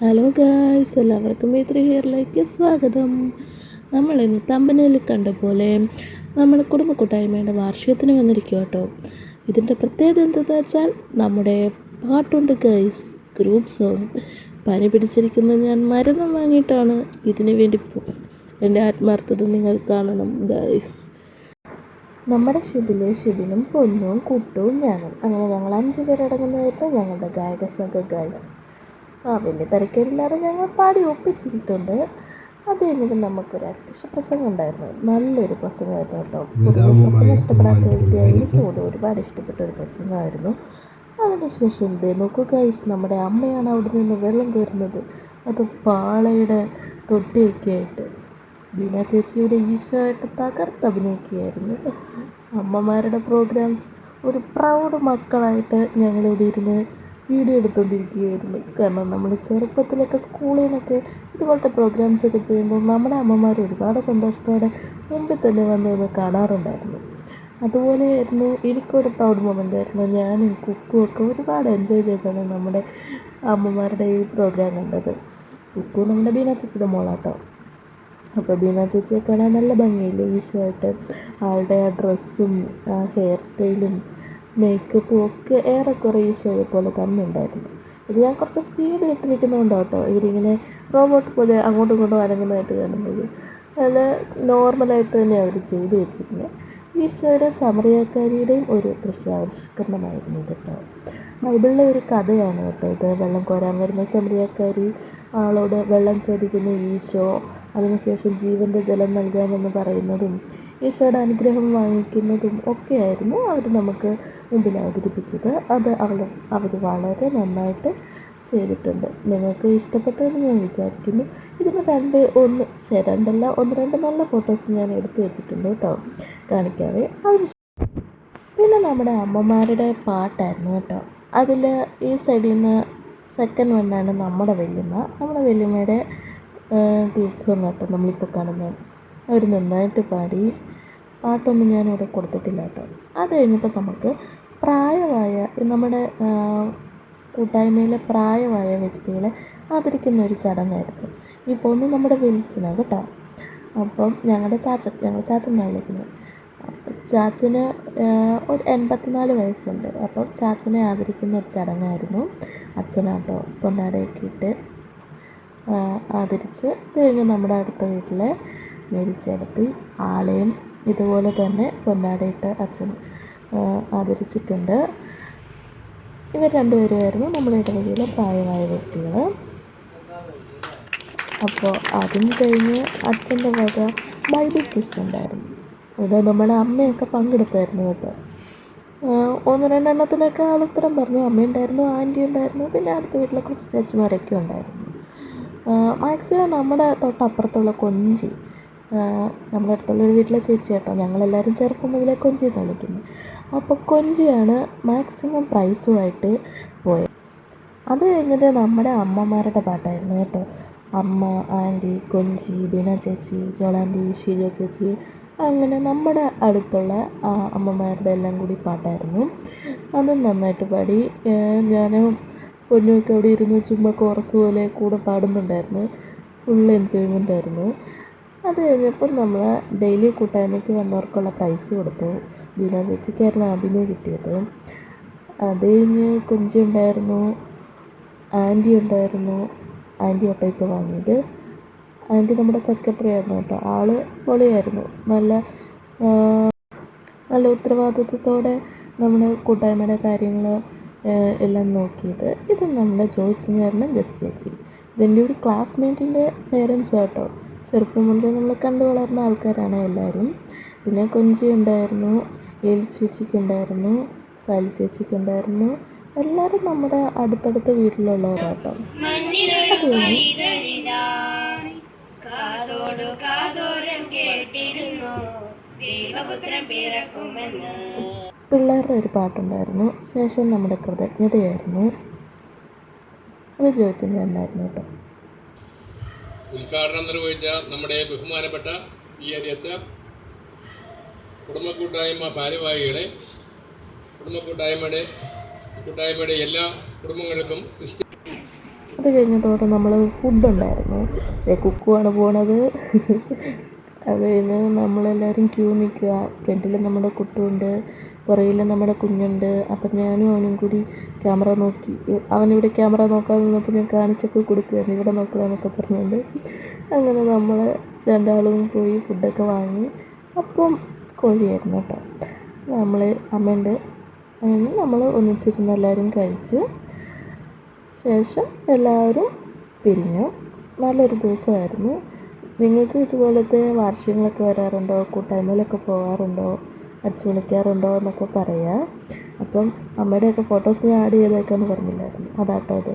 Hello guys എല്ലാവർക്കും മേത്രി ഹെയറിലേക്ക് സ്വാഗതം. നമ്മൾ ഇന്ന് തമ്പനയിൽ കണ്ട പോലെ നമ്മുടെ കുടുംബ കൂട്ടായ്മയുടെ വാർഷികത്തിന് വന്നിരിക്കുക കേട്ടോ ഇതിന്റെ പ്രത്യേകത എന്തെന്ന് വെച്ചാൽ നമ്മുടെ പാട്ടുണ്ട് ഗൈസ് ഗ്രൂപ്പ് സോങ് പനി പിടിച്ചിരിക്കുന്ന ഞാൻ മരുന്ന് വാങ്ങിയിട്ടാണ് ഇതിന് വേണ്ടി എന്റെ ആത്മാർത്ഥത നിങ്ങൾ കാണണം ഗൈസ് നമ്മുടെ ഷിബിലെ ഷിബിനും പൊന്നും കുട്ടും ഞാനും. അങ്ങനെ ഞങ്ങൾ അഞ്ച് പേരടങ്ങുന്നതായിരുന്നു ഞങ്ങളുടെ ഗായക സംഘ ഗൈസ് ആ വലിയ തിരക്കേടില്ലാതെ ഞങ്ങൾ പാടി ഒപ്പിച്ചിട്ടുണ്ട് അത് കഴിഞ്ഞിട്ട് നമുക്കൊരു അത്യാവശ്യ പ്രസംഗം ഉണ്ടായിരുന്നു. നല്ലൊരു പ്രസംഗമായിരുന്നു കേട്ടോ. പൊതുവെ പ്രസംഗം ഇഷ്ടപ്പെടാത്ത വ്യക്തിയായി ഒരുപാട് ഇഷ്ടപ്പെട്ട ഒരു പ്രസംഗമായിരുന്നു അതിനുശേഷം എന്ത് നോക്കൂ ഗൈസ് നമ്മുടെ അമ്മയാണ് അവിടെ നിന്ന് വെള്ളം കയറുന്നത് അത് പാളയുടെ തൊട്ടിയൊക്കെ ആയിട്ട് ബീന ചേച്ചിയുടെ ഈശോയായിട്ട് തകർത്ത് അഭിനയിക്കുകയായിരുന്നു. അമ്മമാരുടെ പ്രോഗ്രാംസ് ഒരു പ്രൗഡ് മക്കളായിട്ട് ഞങ്ങളിവിടെ ഇരുന്ന് വീഡിയോ എടുത്തുകൊണ്ടിരിക്കുകയായിരുന്നു കാരണം നമ്മൾ ചെറുപ്പത്തിലൊക്കെ സ്കൂളിൽ നിന്നൊക്കെ ഇതുപോലത്തെ പ്രോഗ്രാംസ് ഒക്കെ ചെയ്യുമ്പോൾ നമ്മുടെ അമ്മമാർ ഒരുപാട് സന്തോഷത്തോടെ മുമ്പിൽ തന്നെ വന്ന് ഒന്ന് കാണാറുണ്ടായിരുന്നു. അതുപോലെ ആയിരുന്നു എനിക്കൊരു പ്രൗഡ് മൊമെന്റ് ആയിരുന്നു. ഞാനും കുക്കും ഒക്കെ ഒരുപാട് എൻജോയ് ചെയ്താണ് നമ്മുടെ അമ്മമാരുടെ ഈ പ്രോഗ്രാം കണ്ടത്. കുക്കു നമ്മുടെ ബീന ചേച്ചിയുടെ മോളാട്ടോ. അപ്പോൾ ബീന ചേച്ചിയെ കാണാൻ നല്ല ഭംഗിയില്ലേ? ഈശോയായിട്ട് ആളുടെ ആ ഡ്രസ്സും ആ ഹെയർ സ്റ്റൈലും മേക്കപ്പും ഒക്കെ ഏറെക്കുറെ ഈശോയെ പോലെ തന്നെ ഉണ്ടായിരുന്നു. ഇത് ഞാൻ കുറച്ച് സ്പീഡ് ഇട്ടിരിക്കുന്നതുകൊണ്ട് കേട്ടോ ഇവരിങ്ങനെ റോബോട്ട് പോലെ അങ്ങോട്ടും ഇങ്ങോട്ടും അനങ്ങുന്നതായിട്ട് കാണുന്നത്. നല്ല നോർമലായിട്ട് തന്നെ അവർ ചെയ്തു വെച്ചിരുന്നത് ഈശോയുടെ സമറിയാക്കാരിയുടെയും ഒരു ദൃശ്യാവിഷ്കരണമായിരുന്നു കേട്ടോ ബൈബിളിലെ ഒരു കഥയാണ് കേട്ടോ ഇത്. വെള്ളം കോരാൻ വരുന്ന സമറിയാക്കാരി ആളോട് വെള്ളം ചോദിക്കുന്ന ഈശോ അതിനുശേഷം ജീവന്റെ ജലം നൽകാമെന്ന് പറയുന്നതും ഈശോയുടെ അനുഗ്രഹം വാങ്ങിക്കുന്നതും ഒക്കെയായിരുന്നു അവർ നമുക്ക് മുമ്പിൽ അവതരിപ്പിച്ചത്. അത് അവൾ അവർ വളരെ നന്നായിട്ട് ചെയ്തിട്ടുണ്ട്. നിങ്ങൾക്ക് ഇഷ്ടപ്പെട്ടതെന്ന് ഞാൻ വിചാരിക്കുന്നു. ഇതിന് രണ്ട് ഒന്ന് രണ്ടല്ല ഒന്ന് രണ്ട് നല്ല ഫോട്ടോസ് ഞാൻ എടുത്തു വെച്ചിട്ടുണ്ട് കേട്ടോ. കാണിക്കാവേ. അതിന് പിന്നെ നമ്മുടെ അമ്മമാരുടെ പാട്ടായിരുന്നു കേട്ടോ. അതിൽ ഈ സൈഡിൽ നിന്ന് സെക്കൻഡ് വണ്ണാണ് നമ്മുടെ വല്യമ്മ. നമ്മുടെ വല്യമ്മയുടെ ടീച്ചർ കേട്ടോ നമ്മളിപ്പോൾ കാണുന്നത്. അവർ നന്നായിട്ട് പാടി. പാട്ടൊന്നും ഞാനിവിടെ കൊടുത്തിട്ടില്ല കേട്ടോ. അത് കഴിഞ്ഞപ്പോൾ നമുക്ക് പ്രായമായ നമ്മുടെ കൂട്ടായ്മയിലെ പ്രായമായ വ്യക്തികളെ ആദരിക്കുന്ന ഒരു ചടങ്ങായിരുന്നു. ഈ പൊണ്ണു നമ്മുടെ വെളിച്ചനാണ് കേട്ടോ. അപ്പം ഞങ്ങളുടെ ചാച്ചൻ ഞങ്ങൾ ചാച്ചൻ വിളിക്കുന്നത് ചാച്ചന് ഒരു എൺപത്തിനാല് വയസ്സുണ്ട്. അപ്പോൾ ചാച്ചനെ ആദരിക്കുന്ന ഒരു ചടങ്ങായിരുന്നു. അച്ഛനാട്ടോ പൊന്നാടയൊക്കെ ഇട്ട് ആദരിച്ച് കഴിഞ്ഞ് നമ്മുടെ അടുത്ത വീട്ടിലെ മേരിച്ചെടുത്തി ആളെയും ഇതുപോലെ തന്നെ പൊന്നാടയിട്ട് അച്ഛൻ ആദരിച്ചിട്ടുണ്ട്. ഇവർ രണ്ടുപേരുമായിരുന്നു നമ്മുടെ ഇടവകയിലെ പ്രായമായ വ്യക്തികൾ. അപ്പോൾ അതും കഴിഞ്ഞ് അച്ഛന്റെ വക ബൈബിൾ ക്വിസ് ഉണ്ടായിരുന്നു. ഇത് നമ്മുടെ അമ്മയൊക്കെ പങ്കെടുത്തായിരുന്നു കേട്ടോ. ഒന്ന് രണ്ടെണ്ണത്തിനൊക്കെ ആൾ ഉത്തരം പറഞ്ഞു. അമ്മയുണ്ടായിരുന്നു ആന്റി ഉണ്ടായിരുന്നു പിന്നെ അടുത്ത വീട്ടിലെ കുറച്ച് ചേച്ചിമാരൊക്കെ ഉണ്ടായിരുന്നു മാക്സിമം നമ്മുടെ തൊട്ടപ്പുറത്തുള്ള കൊഞ്ചി നമ്മുടെ അടുത്തുള്ള ഒരു വീട്ടിലെ ചേച്ചി കേട്ടോ. ഞങ്ങളെല്ലാവരും ചെറുപ്പം മുതലേ കൊഞ്ചി എന്ന് വിളിക്കുന്നത് അപ്പോൾ കൊഞ്ചിയാണ് മാക്സിമം പ്രൈസുമായിട്ട് പോയത്. അത് കഴിഞ്ഞത് നമ്മുടെ അമ്മമാരുടെ പാട്ടായിരുന്നു കേട്ടോ. അമ്മ ആന്റി കൊഞ്ചി ബീന ചേച്ചി ജോളാന്റി ഷീജ ചേച്ചി അങ്ങനെ നമ്മുടെ അടുത്തുള്ള അമ്മമാരുടെ എല്ലാം കൂടി പാട്ടായിരുന്നു. അതും നന്നായിട്ട് പാടി. ഞാനും പൊന്നുമൊക്കെ അവിടെ ഇരുന്ന് ചുമ്മാ കോറസ് പോലെ കൂടെ പാടുന്നുണ്ടായിരുന്നു. ഫുൾ എൻജോയ്മെന്റ് ആയിരുന്നു. അത് കഴിഞ്ഞപ്പോൾ നമ്മൾ ഡെയിലി കൂട്ടായ്മയ്ക്ക് വന്നവർക്കുള്ള പ്രൈസ് കൊടുത്തു. ബീന ചേച്ചിക്കായിരുന്നു ആദ്യമേ കിട്ടിയത്. അത് കഴിഞ്ഞ് കുഞ്ചി ഉണ്ടായിരുന്നു ആന്റി ഉണ്ടായിരുന്നു ആന്റി അപ്പം വാങ്ങിയത്. ആന്റി നമ്മുടെ സെക്രട്ടറി ആയിരുന്നു കേട്ടോ. ആൾ പൊളിയായിരുന്നു. നല്ല നല്ല ഉത്തരവാദിത്വത്തോടെ നമ്മുടെ കൂട്ടായ്മയുടെ കാര്യങ്ങൾ എല്ലാം നോക്കിയത്. ഇത് നമ്മുടെ ജോയ് ചേട്ടനും ജസ്റ്റ് ചേച്ചി ഇതെന്റെ ഒരു ക്ലാസ്മേറ്റിന്റെ പേരൻസ് കേട്ടോ ചെറുപ്പം മുതലേ നമ്മൾ കണ്ടു വളർന്ന ആൾക്കാരാണ് എല്ലാവരും. പിന്നെ കൊഞ്ചി ഉണ്ടായിരുന്നു എലി ചേച്ചിക്ക് ഉണ്ടായിരുന്നു സാലി ചേച്ചിക്ക് ഉണ്ടായിരുന്നു. എല്ലാവരും നമ്മുടെ അടുത്തടുത്ത വീട്ടിലുള്ളവരാട്ടോ കാതോടു കാതോരം കേട്ടിരുന്നു. ദൈവപുത്രൻ പിറക്കുമെന്ന്. പിള്ളേരുടെ ഒരു പാട്ടുണ്ടായിരുന്നു. ശേഷം നമ്മുടെ കൃതജ്ഞതയായിരുന്നു. അത് ജോയിച്ചിന്റെ ഉണ്ടായിരുന്നു കേട്ടോ. ഉദ്ഘാടനം നിർവഹിച്ച നമ്മുടെ ബഹുമാനപ്പെട്ട ഈ അരിയച്ച കുടുംബക്കൂട്ടായ്മ ഭാരവാഹികളെ കുടുംബക്കൂട്ടായ്മയുടെ കൂട്ടായ്മയുടെ എല്ലാ കുടുംബങ്ങൾക്കും സൃഷ്ടി അത് കഴിഞ്ഞതോടെ നമ്മൾ ഫുഡ് ഉണ്ടായിരുന്നു. കുക്കുവാണ് പോണത്. അത് കഴിഞ്ഞ് നമ്മളെല്ലാവരും ക്യൂ നിൽക്കുക. ഫ്രണ്ടിൽ നമ്മുടെ കുട്ടുമുണ്ട് പുറകിൽ നമ്മുടെ കുഞ്ഞുണ്ട്. അപ്പം ഞാനും അവനും കൂടി ക്യാമറ നോക്കി. അവനിവിടെ ക്യാമറ നോക്കാതെ നിന്നപ്പോൾ ഞാൻ കാണിച്ചൊക്കെ കൊടുക്കുകയായിരുന്നു ഇവിടെ നോക്കുക എന്നൊക്കെ പറഞ്ഞുകൊണ്ട്. അങ്ങനെ നമ്മൾ രണ്ടാളും പോയി ഫുഡൊക്കെ വാങ്ങി. അപ്പം കോഴിയായിരുന്നു കേട്ടോ. നമ്മൾ അമ്മേന്റെ അങ്ങനെ നമ്മൾ ഒന്നിച്ചിരുന്ന് എല്ലാവരും കഴിച്ച്. ശേഷം എല്ലാവരും പിരിഞ്ഞു. നല്ലൊരു ദിവസമായിരുന്നു. നിങ്ങൾക്ക് ഇതുപോലത്തെ വാർഷികങ്ങളൊക്കെ വരാറുണ്ടോ? കൂട്ടായ്മയിലൊക്കെ പോകാറുണ്ടോ അടിച്ചു വിളിക്കാറുണ്ടോ എന്നൊക്കെ പറയാം. അപ്പം അമ്മയുടെയൊക്കെ ഫോട്ടോസ് ഞാൻ ആഡ് ചെയ്തേക്കാന്ന് പറഞ്ഞില്ലായിരുന്നു. അതാട്ടോ അത്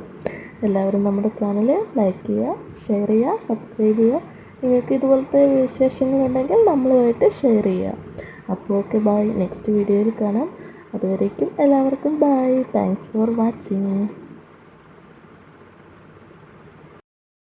എല്ലാവരും നമ്മുടെ ചാനൽ ലൈക്ക് ചെയ്യുക ഷെയർ ചെയ്യുക സബ്സ്ക്രൈബ് ചെയ്യുക. നിങ്ങൾക്ക് ഇതുപോലത്തെ വിശേഷങ്ങളുണ്ടെങ്കിൽ നമ്മളുമായിട്ട് ഷെയർ ചെയ്യുക. അപ്പോൾ ഓക്കെ ബൈ നെക്സ്റ്റ് വീഡിയോയിൽ കാണാം. അതുവരേക്കും എല്ലാവർക്കും ബൈ താങ്ക്സ് ഫോർ വാച്ചിങ്